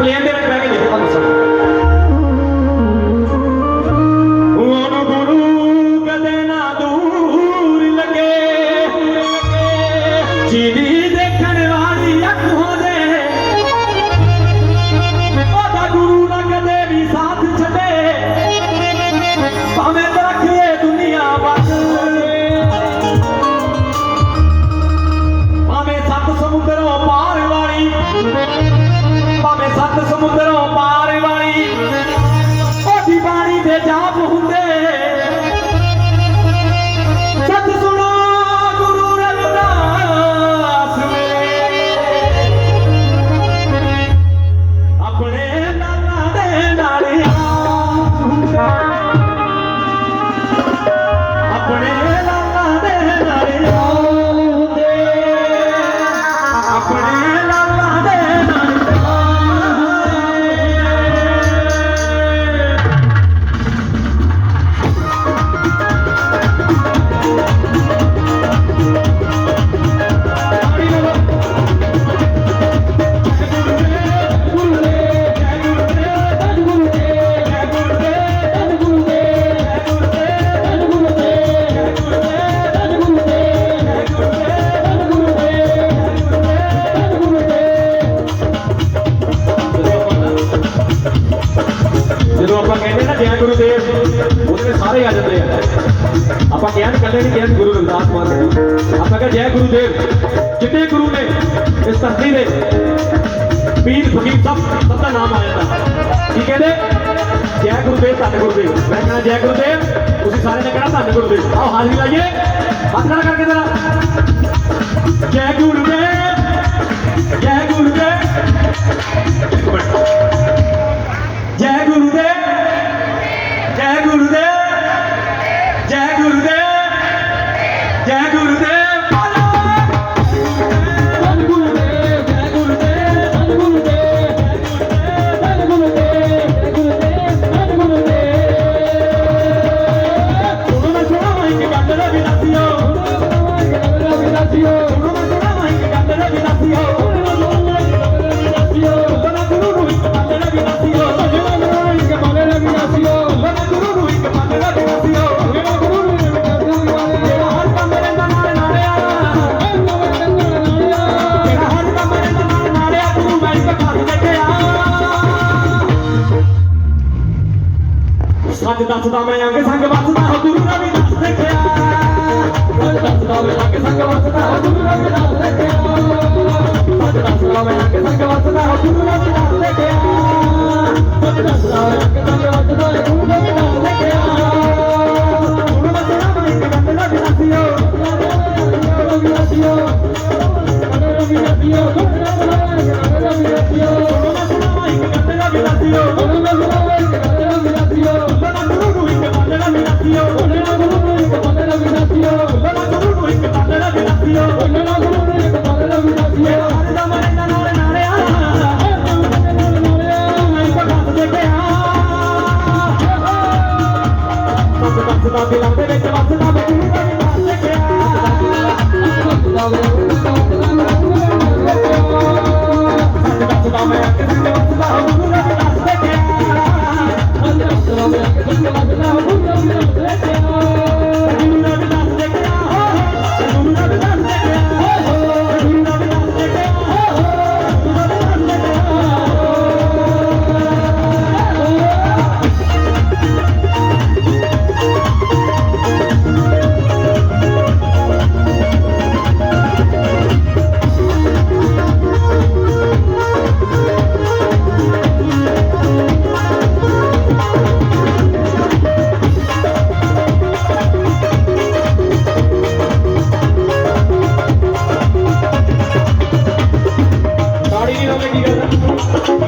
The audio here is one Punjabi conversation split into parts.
plan ਪੀਰ ਫਕੀਰ ਸਭ ਸਭ ਦਾ ਨਾਮ ਆ ਜਾਂਦਾ ਕੀ ਕਹਿੰਦੇ ਜੈ ਗੁਰੂਦੇਵ ਧੰਨ ਗੁਰੂਦੇਵ ਮੈਂ ਕਹਿੰਦਾ ਜੈ ਗੁਰੂਦੇਵ ਤੁਸੀਂ ਸਾਰੇ ਨੇ ਕਹਿਣਾ ਧੰਨ ਗੁਰੂਦੇਵ ਆਓ ਹਾਜ਼ਰੀ ਲਾਈਏ ਹੱਥ ਖੜਾ ਕਰਕੇ ਜਰਾ ਜੈ ਗੁਰੂਦੇਵ ਜੈ ਗੁਰੂਦੇਵ ਇੱਕ ਮਿੰਟ ਜੈ ਗੁਰੂਦੇਵ ਜੈ ਗੁਰੂਦੇਵ ਜੈ ਗੁਰੂਦੇਵ ਸੱਚ ਦੱਸਦਾ ਮੈਂ ਅੰਗ ਸੰਗ ਵੱਸਦਾ ਹੋ ਗੁਰੂ ਰਵਿਦਾਸ ਦੇਖਿਆ ਸੱਚ ਦੱਸਦਾ ਮੈਂ ਅੰਗ ਸੰਗ ਵੱਸਦਾ ਹੋ ਗੁਰੂ ਰਵਿਦਾਸ ਦੇਖਿਆ ਸੱਚ ਦੱਸਦਾ ਮੈਂ ਅੰਗ ਸੰਗ ਵੱਸਦਾ ਹੋ ਗੁਰੂ ਰਵਿਦਾਸ ਦੇਖਿਆ ਸੱਚ ਦੱਸਦਾ ਮੈਂ ਅੰਗ ਸੰਗ ਵੱਸਦਾ ਹੋ ਗੁਰੂ ਰਵਿਦਾਸ ਦੇਖਿਆ ਗੁਰੂ ਮਤਿਆ ਮੈਂ ਇੱਕ ਗੱਲ ਨਾ ਵਿਨਾਸੀਓ ਰਵਿਦਾਸੀਓ ਰਵਿਦਾਸੀਓ ਰਵਿਦਾਸੀਓ, ਗੁਰੂ ਮਤਿਆ ਵਿਨਾਸੀਓ ਬਣਾ ਗੁਰੂ ਨੂੰ ਇੱਕ ਮੰਨ ਲਾ ਵਿਨਾਸੀਓ ਬਣਾ ਗੁਰੂ ਨੂੰ ਇੱਕ ਮੰਨ ਲਾ ਵਿਨਾਸੀਓ ਹਰ ਦਾ ਮਨ ਦਾ ਨਾਲ ਨਾਲਿਆ ਮੈਂ ਗੱਲ ਦੇਖਿਆ ਸੱਚ ਦੱਸਦਾ ਦਿਲਾਂ ਦੇ ਵਿੱਚ ਵੱਸਦਾ ਗੁਰੂ ਦਾ ਵਿਨਾਸ਼ ਦੇਖਿਆ ਦੱਸਦਾ ਮੈਂ ਅੱਗੇ ਸੰਗ ਵੱਸਦਾ ਗੁਰੂ ਦਾ ਵਿਨਾਸ਼ ਦੇਖਿਆ ਦੱਸਦਾ ਮੈਂ ਅੱਗੇ ਸੰਗ ਵੱਸਦਾ ਗੁਰੂ ਦਾ ਵਿਨਾਸ਼ ਦੇਖਿਆ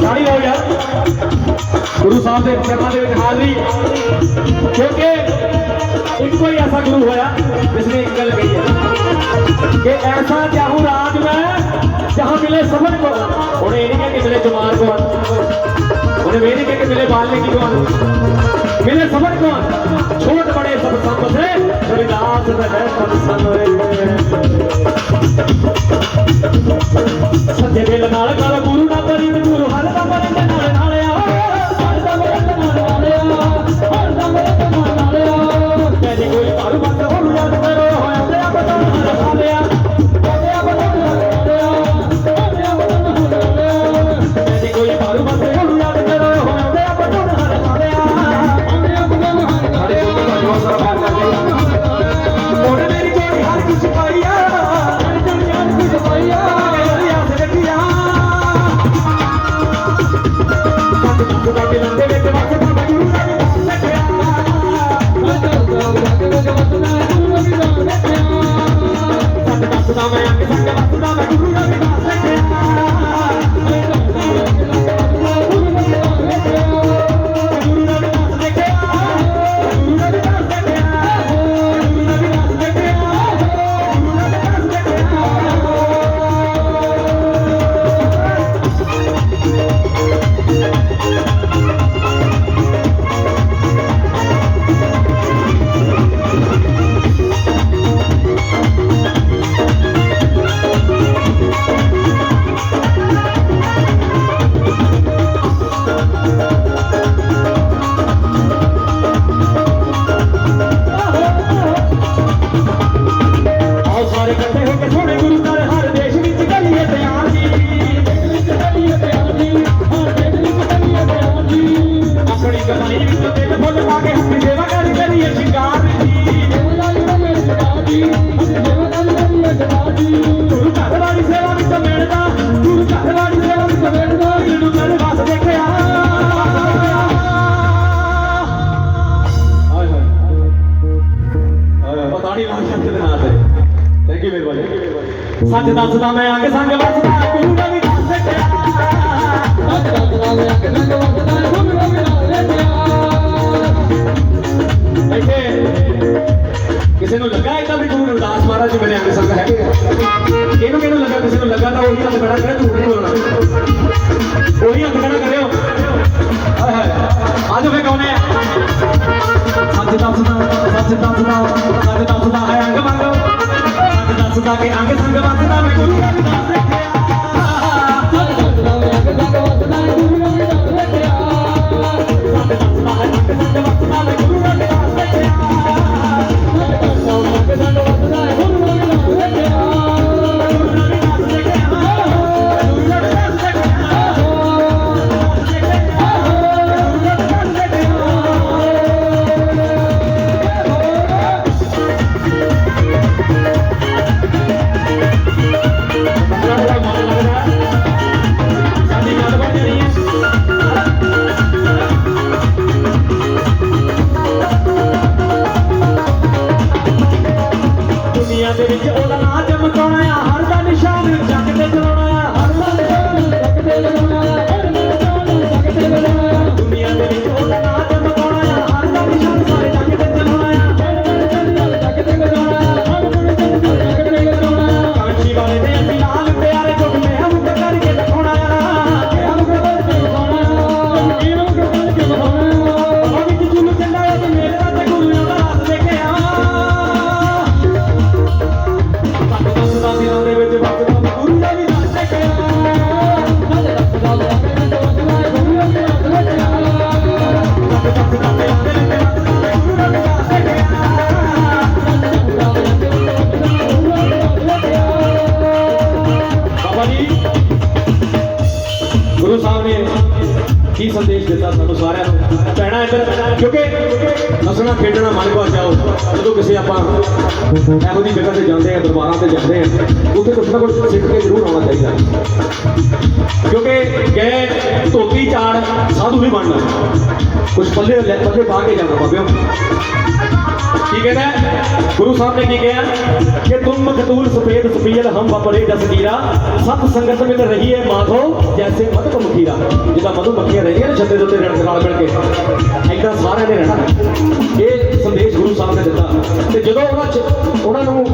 ਕਰਦਾ ਦਾੜੀ ਲਾਓ ਯਾਰ ਗੁਰੂ ਸਾਹਿਬ ਦੇ ਚਰਨਾਂ ਦੇ ਵਿੱਚ ਹਾਜ਼ਰੀ ਕਿਉਂਕਿ ਇੱਕੋ ਹੀ ਐਸਾ ਗੁਰੂ ਹੋਇਆ ਜਿਸ ਨੇ ਇੱਕ ਗੱਲ ਕਹੀ ਹੈ ਕਿ ਐਸਾ ਚਾਹੂ ਰਾਜ ਮੈਂ ਜਹਾਂ ਮਿਲੇ ਸਬਰ ਕੋ ਹੁਣ ਇਹ ਨਹੀਂ ਕਿ ਕਿਸੇ ਨੇ ਜਮਾਰ ਕੋ ਉਹਨੇ ਇਹ ਨਹੀਂ ਕਿ ਮਿਲੇ ਬਾਲਨੇ ਕੀ ਕੌਣ ਮਿਲੇ ਸਬਰ ਕੌਣ ਛੋਟ ਬੜੇ ਸਭ ਸੰਗ ਸੇ ਰਵਿਦਾਸ ਸੱਚ ਦੱਸਦਾ ਮੈਂ ਅੰਗ ਸੰਗ ਵਸਦਾ ਗੁਰੂ ਰਵਿਦਾਸ ਕਿਸੇ ਨੂੰ ਲੱਗਾ ਇਦਾਂ ਵੀ ਗੁਰੂ ਰਵਿਦਾਸ ਮਹਾਰਾਜ ਜੀ ਮੇਰੇ ਅੰਗ ਸੰਗ ਹੈਗੇ ਕਿਹਨੂੰ ਕਿਹਨੂੰ ਲੱਗਾ, ਕਿਸੇ ਨੂੰ ਲੱਗਾ ਤਾਂ ਉਹੀ ਹੱਥ ਖੜਾ ਕਰੇ, ਝੂਠ ਨਹੀਂ ਬੋਲਣਾ। ਉਹੀ ਹੱਥ ਖੜਾ ਕਰਿਓ। ਹਾਏ ਹਾਏ। ਅੱਜ ਫੇ ਕੌਣ ਹੈ? ਸੱਚ ਦੱਸਦਾ ਸੱਚ ਦੱਸਦਾ ਕੀ ਸੰਦੇਸ਼ ਦਿੱਤਾ ਸਾਨੂੰ ਸਾਰਿਆਂ ਨੂੰ। ਕਹਿਣਾ ਇੱਧਰ, ਕਿਉਂਕਿ ਨਸਣਾ ਖੇਡਣਾ ਮਨ ਕੋ ਜਾਓ ਜਦੋਂ ਕਿਸੇ ਆਪਾਂ ਇਹੋ ਜਿਹੀ ਜਗ੍ਹਾ ਤੇ ਜਾਂਦੇ ਆ, ਦਰਬਾਰਾਂ ਤੇ ਜਾਂਦੇ ਆ, ਉੱਥੇ ਕੁਛ ਨਾ ਕੁਛ ਸਿੱਖ ਕੇ ਜ਼ਰੂਰ ਆਉਣਾ ਚਾਹੀਦਾ। ਕਿਉਂਕਿ ਗਏ, ਧੋਤੀ, ਚਾੜ, ਸਾਧੂ ਨਹੀਂ ਬਣਨਾ। ਕੁਛ ਪੱਲੇ ਲੈ ਪੱਲੇ ਪਾ ਕੇ ਜਾਣਾ ਬਾਬਿਓ। ਕੀ ਕਹਿੰਦਾ ਹੈ? ਗੁਰੂ ਸਾਹਿਬ ਨੇ ਕੀ ਕਿਹਾ? ਕਿ ਤੁਮ ਮਖਤੂਲ ਸਫੇਦ ਸਫੀਲ ਹਮ ਬਪਰੇ ਜਸਗੀਰਾ ਸਤ ਸੰਗਤ ਵਿੱਚ ਰਹੀ ਹੈ ਮਾਧੋ, ਜੈਸੇ ਮਧੂ ਮਖੀਰਾ। ਜਿੱਦਾਂ ਮਧੂ ਮੱਖੀਆਂ ਰਹਿੰਦੀਆਂ ਨੇ ਛੱਤੇ ਦੇ ਉੱਤੇ ਰਣ ਨਾਲ ਮਿਲ ਕੇ। ਐਦਾਂ ਸਾਰਿਆਂ ਨੇ ਰਹਿਣਾ ਇਹ ਸੰਦੇਸ਼ ਗੁਰੂ ਸਾਹਿਬ ਨੇ ਦਿੱਤਾ। ਤੇ ਜਦੋਂ ਉਹਨਾਂ ਚ ਉਹਨਾਂ ਨੂੰ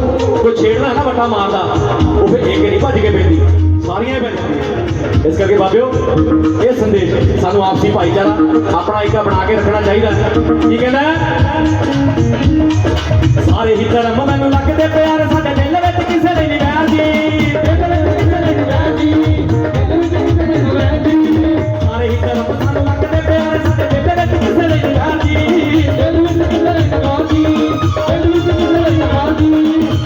ਕੋਈ ਛੇੜਨਾ ਹੈ ਨਾ ਵੱਟਾ ਮਾਰਦਾ, ਉਹ ਫਿਰ ਇੱਕ ਨਹੀਂ ਭੱਜ ਕੇ ਪੈਂਦੀ। ਸਾਰੀਆਂ ਹੀ ਇਸ ਕਰਕੇ ਬਾਬਿਓ, ਇਹ ਸੰਦੇਸ਼ ਸਾਨੂੰ ਆਪਸੀ ਭਾਈਚਾਰਾ, ਆਪਣਾ ਏਕਾ ਬਣਾ ਕੇ ਰੱਖਣਾ ਚਾਹੀਦਾ। ਕੀ ਕਹਿੰਦਾ ਸਾਰੇ ਹੀ ਧਰਮ ਮੈਨੂੰ ਲੱਗਦੇ ਪਿਆਰ ਸਾਡੇ ਦਿਲ ਵਿੱਚ ਕਿਸੇ ਦੇ ਨਹੀਂ ਵੈਰ ਜੀ ਦਿਲ ਵਿੱਚ ਕਿਸੇ ਦੇ ਨਹੀਂ ਵੈਰ ਜੀ ਸਾਰੇ ਹੀ ਧਰਮ ਸਾਨੂੰ ਲੱਗਦੇ ਪਿਆਰ ਸਾਡੇ ਦਿਲ ਵਿੱਚ ਕਿਸੇ ਦੇ ਨਹੀਂ ਵੈਰ ਜੀ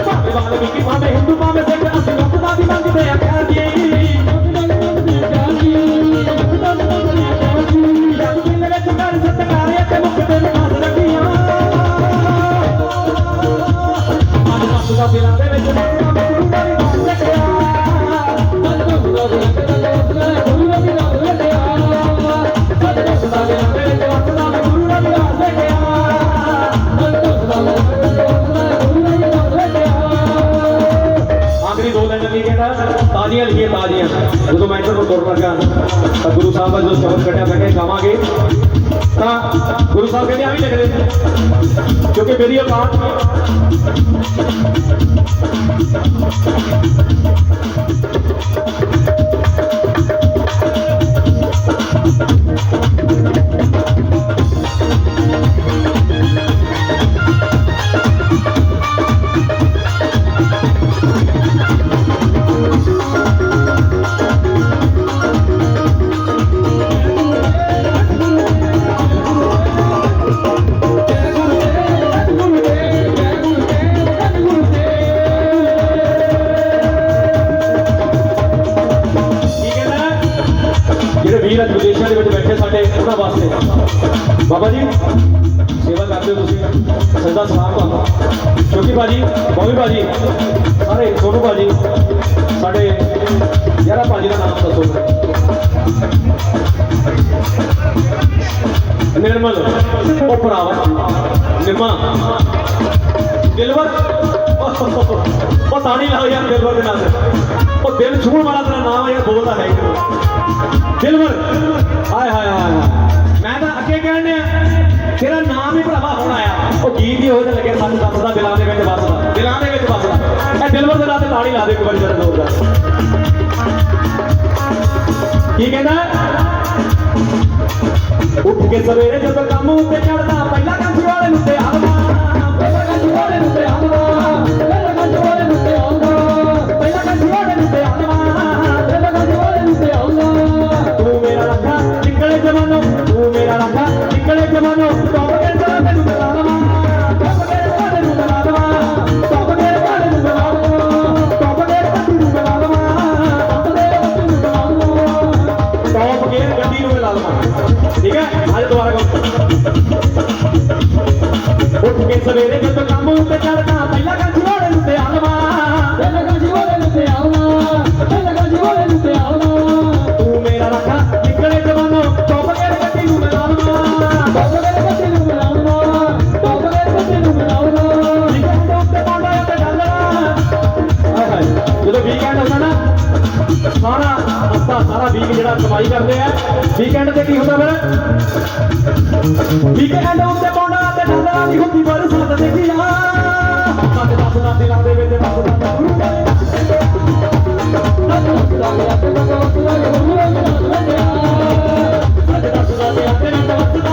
ਭਾਵੇਂ ਵਾਲਮੀਕੀ ਭਾਵੇਂ ਹਿੰਦੂ ਭਾਵੇਂ ਸਿੱਖ, ਅਸੀਂ ਰੱਬ ਦਾ ਵੀ ਮੰਗਦੇ ਆ ਤਾਜ਼ੀਆਂ ਲਿਖੀਆਂ, ਤਾਜ਼ੀਆਂ। ਜਦੋਂ ਮੈਂ ਇੱਧਰ ਨੂੰ ਤੁਰਨ ਲੱਗਾ ਤਾਂ ਗੁਰੂ ਸਾਹਿਬ ਦਾ ਜੋ ਸ਼ਬਦ ਕੱਢਿਆ, ਮੈਂ ਕਿਹਾ ਤਾਂ ਗੁਰੂ ਸਾਹਿਬ ਕਹਿੰਦੇ ਆ ਵੀ ਲਿਖਦੇ ਕਿਉਂਕਿ ਮੇਰੀ ਔਕਾਤ ਕੀ ਨਿਰਮਲ, ਉਹ ਭਰਾਵਾ ਨਿਰਮਾ ਦਿਲਵਰ ਉਹ ਉਹ ਲਾਓ ਯਾਰ ਦਿਲਵਰ ਦੇ ਨਾਲ। ਉਹ ਦਿਲ ਛੂਹਣ ਵਾਲਾ ਤੇਰਾ ਨਾਮ ਯਾਰ, ਬੋਲਦਾ ਹੈ ਦਿਲਵਰ ਹਾਏ ਹਾਏ ਹਾਏ। ਮੈਂ ਤਾਂ ਅੱਗੇ ਕਹਿਣ ਆ ਤੇਰਾ ਨਾਮ ਹੀ ਭਰਾਵਾ ਹੁਣ ਆਇਆ। ਉਹ ਗੀਤ ਹੀ ਹੋ ਜਾ ਲੱਗੇ ਸਾਨੂੰ ਦੱਸਦਾ ਦਿਲਾਂ ਦੇ ਵਿੱਚ ਵੱਸਦਾ। ਦਿਲਾਂ ਦੇ ਵਿੱਚ ਵੱਸਦਾ। ਇਹ ਦਿਲਵਰ ਦੇ ਨਾਲ ਤੇ ਤਾੜੀ ਲਾ ਦੇ ਇੱਕ ਵਾਰੀ ਜਰਾ ਜ਼ੋਰਦਾਰ ਕੀ ਕਹਿੰਦਾ? ਉੱਠ ਕੇ ਸਵੇਰੇ ਜਦੋਂ ਕੰਮ ਉੱਤੇ ਚੜਦਾ ਪਹਿਲਾਂ ਕੰਜੀ ਵਾਲੇ ਨੂੰ ਤੇ ਆਲਵਾ ਪਹਿਲਾਂ ਕੰਜੀ ਵਾਲੇ ਨੂੰ ਤੇ ਆਲਵਾ ਪਹਿਲਾਂ ਕੰਜੀ ਵਾਲੇ ਨੂੰ ਤੇ ਆਲਵਾ ਪਹਿਲਾਂ ਕੰਜੀ ਵਾਲੇ ਨੂੰ ਤੇ ਆਲਵਾ ਪਹਿਲਾਂ ਕੰਜੀ ਵਾਲੇ ਨੂੰ ਤੇ ਆਲਵਾ ਤੂੰ ਮੇਰਾ ਰੱਖਾ, ਨਿਕਲੇ ਜਵਾਨੋ। ਤੂੰ ਮੇਰਾ ਰੱਖਾ, ਨਿਕਲੇ ਜਵਾਨੋ। ਕਮਾਈ ਕਰਦੇ ਆ ਵੀਕਐਂਡ ਤੇ ਕੀ ਹੁੰਦਾ ਫਿਰ ਵੀਕਐਂਡ ਉੱਤੇ ਪੌਂਡਾ ਤੇ ਠੰਡਾ ਨਹੀਂ ਹੁੰਦੀ ਪਰ ਸਾਥ ਦੇ ਕੀ ਆ ਸਾਡੇ ਦਸ ਦਾ ਦਿਲਾਂ ਦੇ ਵਿੱਚ ਵਸਦਾ ਸਾਡੇ ਦਸ ਦਾ ਦਿਲਾਂ ਦੇ ਵਿੱਚ ਵਸਦਾ